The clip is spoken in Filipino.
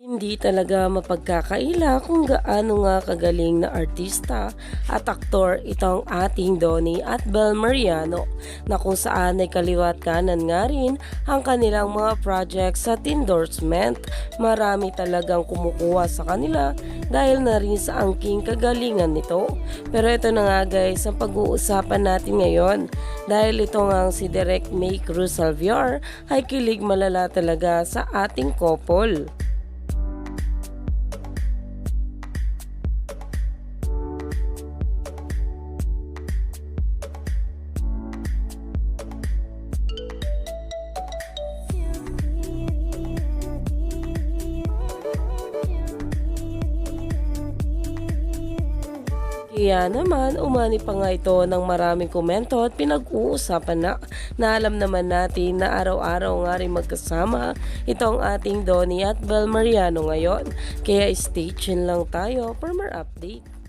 Hindi talaga mapagkakaila kung gaano nga kagaling na artista at aktor itong ating Donnie at Bel Mariano na kung saan ay kaliwat kanan nga rin ang kanilang mga projects at endorsement. Marami talagang kumukuha sa kanila dahil na rin sa angking kagalingan nito. Pero ito na nga guys ang pag-uusapan natin ngayon dahil ito nga si Direct May Cruz Salviar ay kilig malala talaga sa ating couple. Kaya naman, umani pa nga ito ng maraming komento at pinag-uusapan na, na alam naman natin na araw-araw nga rin magkasama itong ating Donnie at Bel ngayon. Kaya stay tuned lang tayo for more update.